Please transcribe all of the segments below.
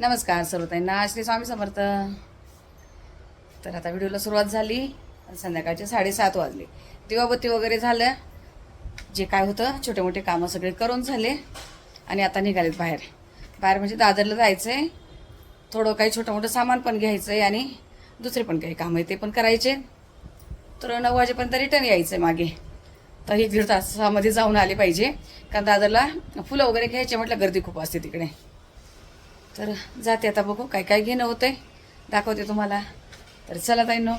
नमस्कार सर्वताईंना. श्री स्वामी समर्थ. तर आता व्हिडिओला सुरुवात झाली. संध्याकाळचे साडेसात वाजले. दिवाबत्ती वगैरे झालं. जे काय होतं छोटे मोठे कामं सगळे करून झाले. आणि आता निघालेत बाहेर. बाहेर म्हणजे दादरला जायचं आहे थोडं काही छोटं मोठं सामान पण घ्यायचं आहे आणि दुसरे पण काही कामं आहे ते पण करायचे. तर नऊ वाजेपर्यंत रिटर्न यायचं आहे मागे. तर ही दीड तासामध्ये जाऊन आले पाहिजे. कारण दादरला फुलं वगैरे घ्यायचे म्हटलं गर्दी खूप असते तिकडे. तर जाते आता बघू काय काय घेणं होतंय. दाखवते तुम्हाला. तर चला ताईंनो.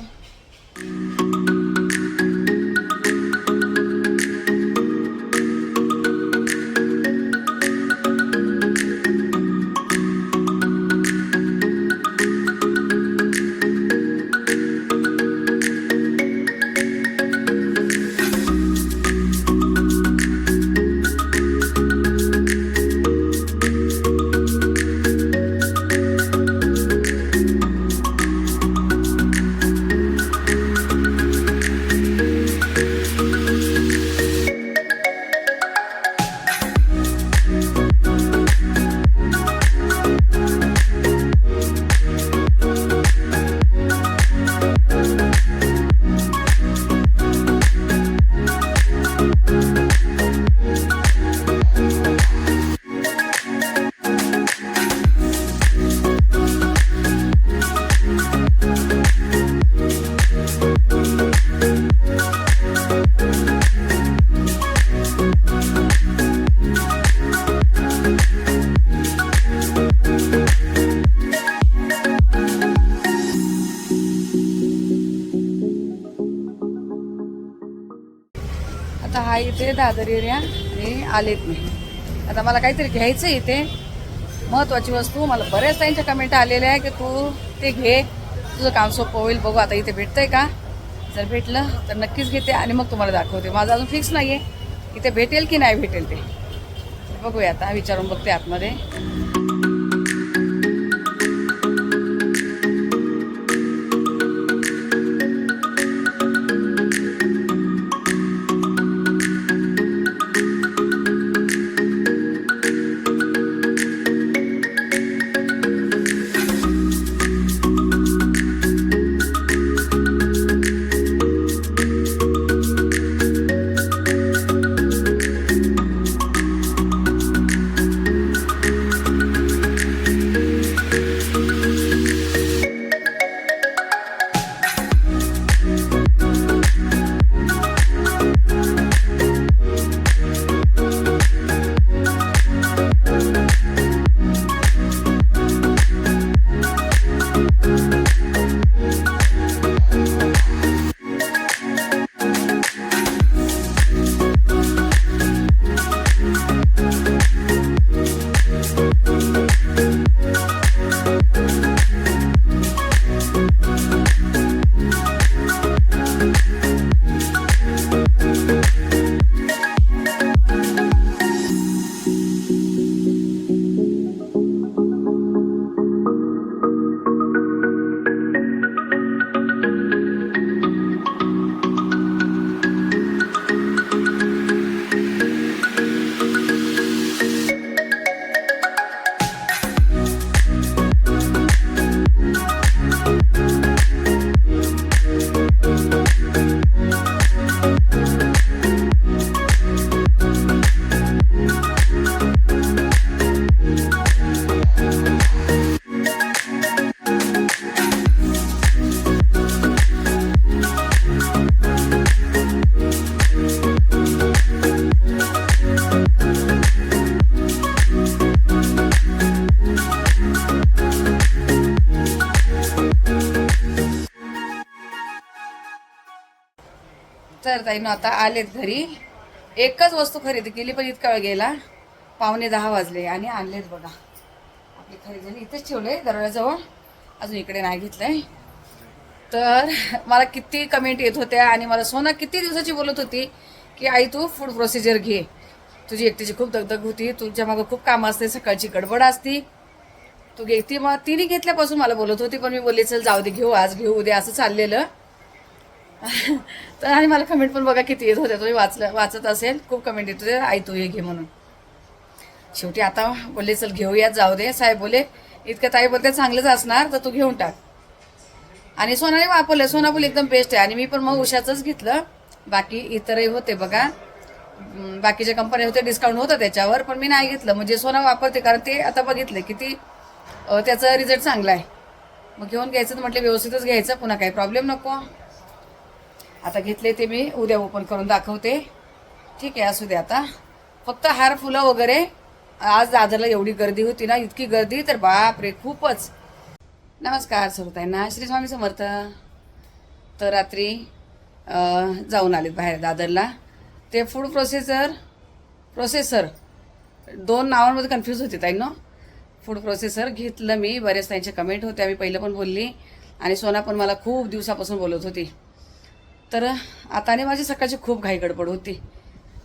आता हा इथे दादर एरिया आणि आलेत मी. आता मला काहीतरी घ्यायचं आहे इथे. महत्वाची वस्तू मला बऱ्याच त्यांच्या कमेंट आलेल्या आहे की तू ते घे. तुझं काम सोपं होईल बघू आता इथे भेटतंय का? जर भेटलं तर नक्कीच घेते आणि मग तुम्हाला दाखवते. माझं अजून फिक्स नाही आहे इथे भेटेल की नाही भेटेल ते? बघूया आता विचारून बघते आतमध्ये. तर ताईनं आता आलेत घरी. एकच वस्तू खरेदी केली पण इतका वेळ गेला. पावणे दहा वाजले आणि आणलेत बघा. आपली खरेदी झाली इथेच ठेवले दरवाजाजवळ. अजून इकडे नाही घेतलंय. तर मला किती कमेंट येत होत्या आणि मला सोना किती दिवसाची बोलत होती की आई तू फूड प्रोसिजर घे. तुझी एकटीची खूप दगदग होती. तुझ्या मागं खूप कामं असते. सकाळची गडबड असती. तू घेती. मग तिने घेतल्यापासून मला बोलत होती पण मी बोलले चल जाऊ दे घेऊ आज घेऊ उद्या असं चाललेलं. तर आणि मला कमेंट पण बघा किती येत होत्या. तुम्ही वाचलं वाचत असेल खूप कमेंट येत होते ऐतू ये हे घे म्हणून. शेवटी आता बोलले चल घेऊयात जाऊ दे. साहेब बोले इतकं ताई बोलते चांगलंच असणार तर तू घेऊन टाक. आणि सोनाने वापरलं सोनापूल एकदम बेस्ट आहे. आणि मी पण मग उषाचंच घेतलं. बाकी इतरही होते बघा. बाकीच्या कंपन्या होते डिस्काउंट होतं त्याच्यावर पण मी नाही घेतलं. म्हणजे सोना वापरते कारण ते आता बघितलं किती अं, त्याचा रिझल्ट चांगला आहे. मग घेऊन घ्यायचं तर म्हटलं व्यवस्थितच घ्यायचं. पुन्हा काही प्रॉब्लेम नको. आता घेतले ते मी उद्या ओपन करून दाखवते. ठीक आहे असू दे आता. फक्त हार फुलं वगैरे आज दादरला एवढी गर्दी होती ना इतकी गर्दी तर बाप रे खूपच. नमस्कार श्रोतांना श्री स्वामी समर्थ. तर रात्री जाऊन आले बाहेर दादरला. ते फूड प्रोसेसर प्रोसेसर दोन नावांमध्ये कन्फ्यूज होते ताई फूड प्रोसेसर घेतलं मी बरेच त्यांचे कमेंट होते मी पहिलं पण बोलली. आणि सोना पण मला खूप दिवसापासून बोलत होती. तर आता आणि माझी सकाळची खूप घाई गडबड होती.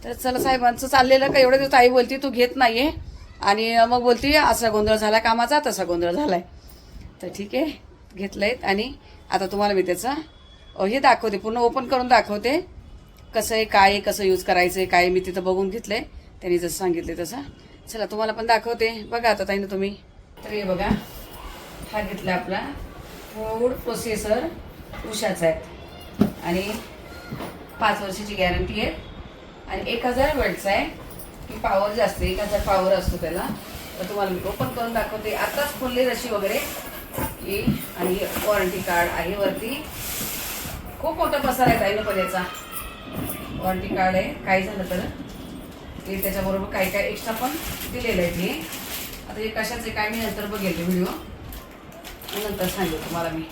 तर चला साहेबांचं चाललेलं का एवढं दिवस आई बोलती तू घेत नाहीये. आणि मग बोलती असा गोंधळ झाला कामाचा तसा गोंधळ झाला आहे तर ठीक आहे घेतलंय आणि आता तुम्हाला मी त्याचं हे दाखवते पूर्ण ओपन करून दाखवते. कसं आहे काय आहे कसं यूज करायचं आहे काय मी तिथं बघून घेतलंय. त्यांनी जसं सांगितलं तसं. चला तुम्हाला पण दाखवते. बघा आता ताईनं तुम्ही. तर हे बघा हा घेतला आपला फूड प्रोसेसर उषाचा आहे. आणि पाच वर्षाची गॅरंटी आहे. आणि एक हजार वेळचा आहे. की पॉवर जास्त एक हजार पॉवर असतो त्याला. तर तुम्हाला मी ओपन करून दाखवते. आताच खोलले रशी वगैरे. की आणि वॉरंटी कार्ड आहे वरती. खूप मोठा पसार आहे ताईनं पण याचा. वॉरंटी कार्ड आहे. काय झालं तर? ते त्याच्याबरोबर काय काय एक्स्ट्रा पण दिलेलं आहे ते आता हे कशाचे काय मी नंतर बघेल व्हिडिओ नंतर सांगेल तुम्हाला मी.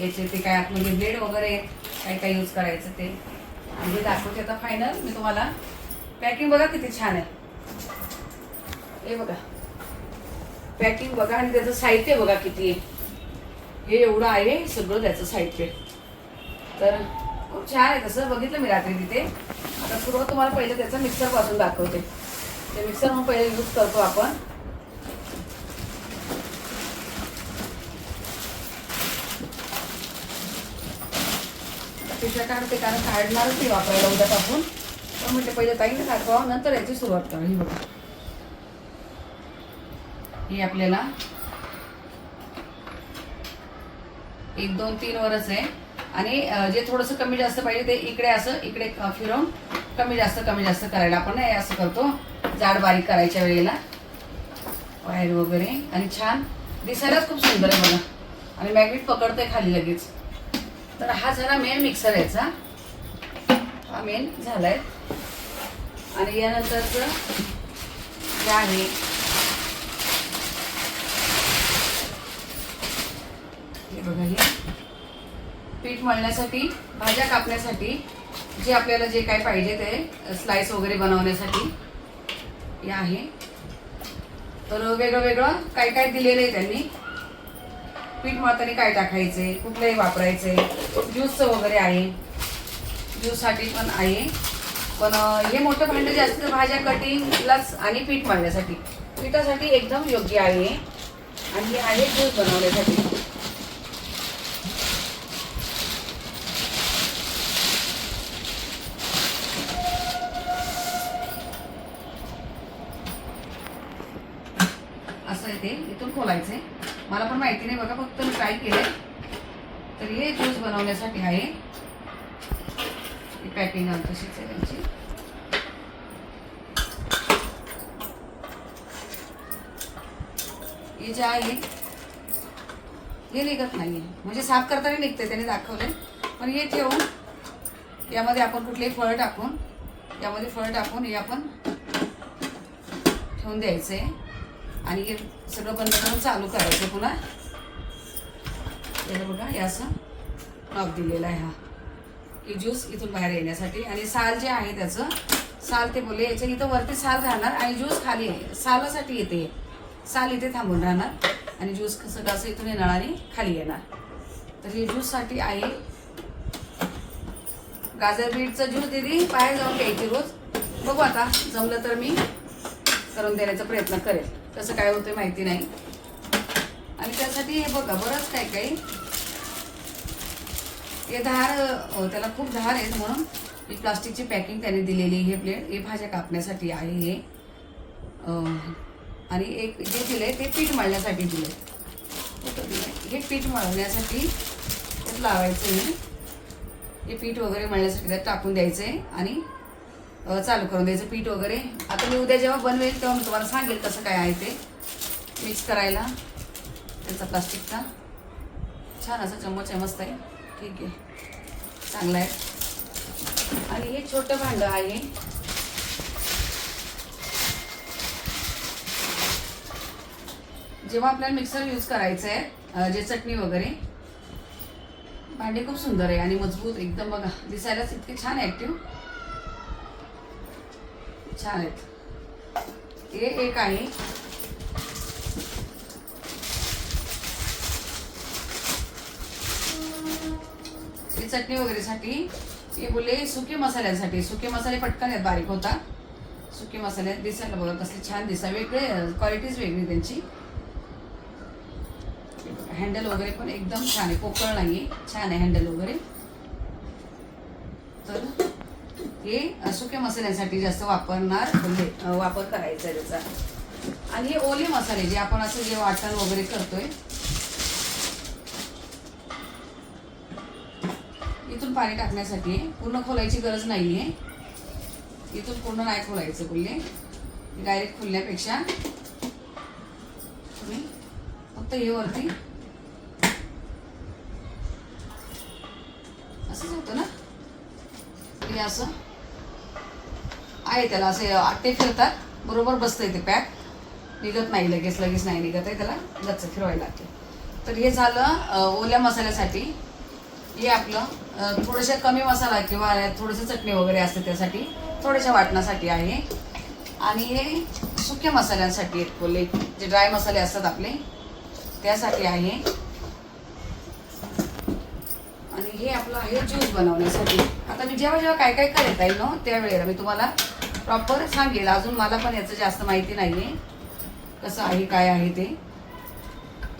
याचे ते काय आतमध्ये ब्लेड वगैरे. काय काय यूज करायचं ते. म्हणजे दाखवते आता फायनल मी तुम्हाला पॅकिंग बघा किती छान आहे. हे बघा. पॅकिंग बघा आणि त्याचं साहित्य बघा किती आहे. हे एवढं आहे सगळं त्याचं साहित्य. तर खूप छान आहे तसं. बघितलं मी रात्री तिथे. आता सुरुवात तुम्हाला पहिलं त्याचं मिक्सरपासून दाखवते. ते मिक्सर मग पहिले यूज करतो आपण. पिशव्या काढते कारण काढणारच नाही वापरायला उद्यापासून. पण म्हटलं पहिले ताईने दाखवावं नंतर याची सुरुवात करा ही बघा. ही आपल्याला एक दोन तीन वरच आहे. आणि जे थोडंसं कमी जास्त पाहिजे ते इकडे असं इकडे फिरवून कमी जास्त कमी जास्त करायला आपण हे असं करतो. जाड बारीक करायच्या वेळेला. वायर वगैरे. आणि छान. दिसायलाच खूप सुंदर आहे मला आणि मॅग्नेट पकडते खाली लगेच. तर हा झाला मेन मिक्सर याचा. हा मेन झालाय. आणि यानंतरचं जे आहे. हे बघा हे. पीठ मळण्यासाठी भाज्या कापण्यासाठी जे आपल्याला जे काय पाहिजे ते स्लाइस वगैरे बनवण्यासाठी हे आहे. तर वेगळं वेगळं काय काय दिलेलं आहे त्यांनी? पीठ मळताना काय टाकायचे? कुठलंही वापरायचे? ज्यूसचं वगैरे आहे. ज्यूससाठी पण आहे. पण हे मोठं भांडं जास्त भाज्या कटिंगलाच आणि पीठ मारण्यासाठी. पिठासाठी एकदम योग्य आहे. आणि हे आहे ज्यूस बनवण्यासाठी. असं आहे ते. इथून खोलायचे मला पण माहिती नाही बघा फक्त मी ट्राय केले तर हे ज्यूस बनवण्यासाठी आहे. ही पॅकिंग तशीच आहे त्यांची हे जे आहे हे निघत नाही म्हणजे साफ करताना निघते त्याने दाखवलंय. पण हे ठेवून यामध्ये आपण कुठलेही फळ टाकून यामध्ये फळ टाकून हे आपण ठेवून द्यायचं आहे आणि हे सगळं बंद करून चालू करायचं पुन्हा. याला बघा हे असं नॉक दिलेला आहे हा. की ज्यूस इथून बाहेर येण्यासाठी. आणि साल जे आहे त्याचं साल ते बोलले याच्या इथं वरती साल राहणार आणि ज्यूस खाली आहे. सालासाठी येते. साल इथे थांबून राहणार. आणि ज्यूस सगळं असं इथून येणार आणि खाली येणार. तर हे ज्यूससाठी आहे. गाजर बीटचं ज्यूस दिली बाहेर जाऊन घ्यायची रोज. बघू आता जमलं तर मी करून देण्याचा प्रयत्न करेल. कसं काय होतं माहिती नाही. आणि त्यासाठी हे बघा बरंच काय काही हे धार त्याला खूप धार आहेत म्हणून ही प्लास्टिकची पॅकिंग त्याने दिलेली हे प्लेट. हे भाज्या कापण्यासाठी आहे हे. आणि एक जे दिले ते पीठ मळण्यासाठी दिले हे पीठ मळण्यासाठी त्यात लावायचं आहे हे पीठ वगैरे मळण्यासाठी त्यात टाकून द्यायचं आहे आणि चालू करून द्यायचं पीठ वगैरे. आता मी उद्या जेव्हा बनवेल तेव्हा मी तुम्हाला सांगेल कसं काय आहे ते. मिक्स करायला. त्याचा प्लास्टिकचा. छान असा चम्मच आहे मस्त आहे. ठीक आहे. चांगला आहे. आणि हे छोटं भांडं आहे. जेव्हा आपल्याला मिक्सर यूज करायचं आहे जे चटणी वगैरे. भांडे खूप सुंदर आहे आणि मजबूत एकदम बघा. दिसायलाच इतके छान ॲक्टिव्ह छान आहेत. हे एक आहे. हे चटणी वगैरेसाठी हे बोलले सुके मसाल्यासाठी. सुके मसाले पटकन आहेत बारीक होता. सुके मसाले दिसायला बघा कसले छान दिसा वेगळे क्वालिटीज वेगळी त्यांची. हँडल वगैरे पण एकदम छान आहे. पोकळ नाही छान आहे हँडल वगैरे तर हे अ, सुक्या मसाल्यांसाठी जास्त वापरणार म्हणजे वापर करायचा आहे त्याचा. आणि हे ओले मसाले जे आपण असं जे वाटण वगैरे करतोय इथून पाणी टाकण्यासाठी पूर्ण खोलायची गरज नाहीये. इथून पूर्ण नाही खोलायचं बोलले डायरेक्ट खुलण्यापेक्षा तुम्ही फक्त हे वरती असंच होतं ना? हे असं. आहे त्याला असे आटे फिरतात. बरोबर बसतं ते पॅक. निघत नाही लगेच लगेच नाही निघत आहे त्याला. गच्च फिरवायला लागते. तर हे झालं ओल्या मसाल्यासाठी. हे आपलं अ, थोडंसं कमी मसाला किंवा थोडंसं चटणी वगैरे असते त्यासाठी थोड्याशा वाटण्यासाठी आहे. आणि हे सुक्या मसाल्यांसाठी आहेत कोले जे ड्राय मसाले असतात आपले त्यासाठी आहे. आणि हे आपलं आहे ज्यूस बनवण्यासाठी. आता मी जेव्हा जेव्हा काय काय करत आहे ना त्यावेळेला मी तुम्हाला प्रॉपर सांगेल अजून मला पण याचं जास्त माहिती नाही आहे कसं आहे काय आहे ते.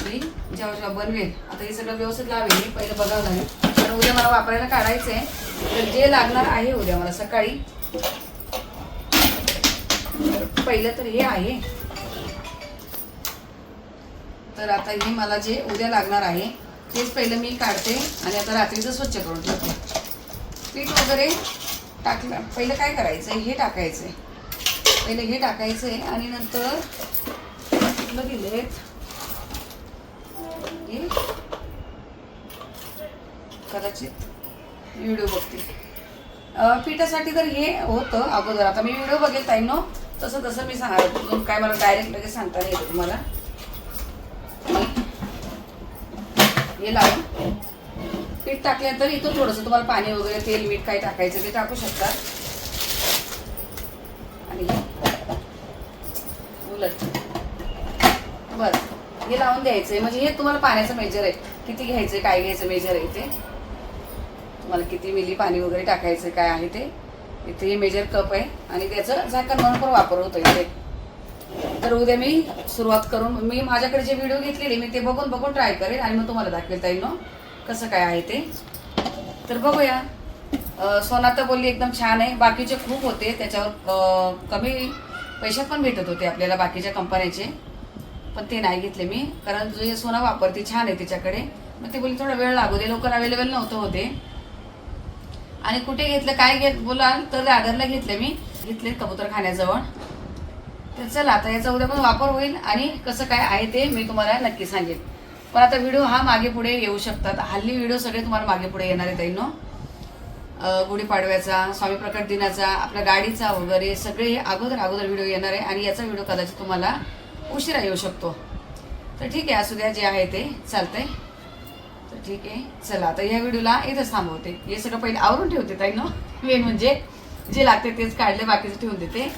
मी जेव्हा जेव्हा बनवेल. आता हे सगळं व्यवस्थित लावेल. मी पहिलं बघावं लागेल. कारण उद्या मला वापरायला काढायचं आहे तर जे लागणार आहे उद्या मला सकाळी. पहिलं तर हे आहे. तर आता हे मला जे उद्या लागणार आहे तेच पहिलं मी काढते आणि आता रात्रीचं स्वच्छ करून ठेवते पीठ वगैरे टाकलं. पहिलं काय करायचं? आहे हे टाकायचं आहे पहिलं हे टाकायचं आहे आणि नंतर कुठलं दिलेत. कदाचित व्हिडिओ बघते पिठासाठी तर हे होतं अगोदर. आता मी व्हिडिओ बघेल ताईनो तसं तसं मी सांगा काय मला डायरेक्ट लगेच सांगता नाही येतं तुम्हाला. हे लावून. पीठ टाकल्यानंतर इथून थोडंसं तुम्हाला पाणी वगैरे तेल मीठ काय टाकायचं ते टाकू शकतात आणि उलट. बस हे लावून द्यायचं आहे म्हणजे हे तुम्हाला पाण्याचं मेजर आहे. किती घ्यायचं काय घ्यायचं मेजर आहे ते तुम्हाला किती मिली पाणी वगैरे टाकायचं काय आहे ते? इथे हे मेजर कप आहे. आणि त्याचं झाकण म्हणून पण वापर होतो इथे. तर उद्या मी सुरुवात करून मी माझ्याकडे जे व्हिडिओ घेतलेले मी ते बघून बघून ट्राय करेन आणि मग तुम्हाला दाखवेल ताईनो कसं काय आहे ते? तर बघूया. अं, सोना तर बोलली एकदम छान आहे. बाकीचे खूप होते. त्याच्यावर कमी पैशात पण भेटत होते आपल्याला बाकीच्या कंपन्याचे. पण ते नाही घेतले मी. कारण जो हे सोना वापरते छान आहे तिच्याकडे मग ते बोलली थोडा वेळ लागू दे. लवकर अवेलेबल नव्हतं होते. आणि कुठे घेतलं काय घेत बोलाल तर दादरला घेतले मी. घेतले कबूतर खाण्याजवळ तर चला आता याचा उद्या पण वापर होईल आणि कसं काय आहे ते मी तुम्हाला नक्की सांगेन. पण आता व्हिडिओ हा मागे पुढे येऊ शकतात. हल्ली व्हिडिओ सगळे तुम्हाला मागे पुढे येणार आहेत नो गुढीपाडव्याचा स्वामी प्रकट दिनाचा आपल्या गाडीचा वगैरे सगळे हे अगोदर अगोदर व्हिडिओ येणार आहे आणि याचा व्हिडिओ कदाचित तुम्हाला उशिरा येऊ शकतो. तर ठीक आहे असू द्या जे आहे ते चालतंय. तर ठीक आहे चला आता ह्या व्हिडिओला इथंच थांबवते. हे सगळं पहिले आवरून ठेवते ताई नो मेन म्हणजे जे लागते तेच काढले बाकीचं ठेवून देते.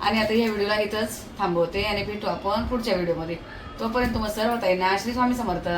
आणि आता ह्या व्हिडिओला इथंच थांबवते आणि भेटू आपण पुढच्या व्हिडिओमध्ये तोपर्यंत तुम्हाला सर्व ताईंना श्री स्वामी समर्थ.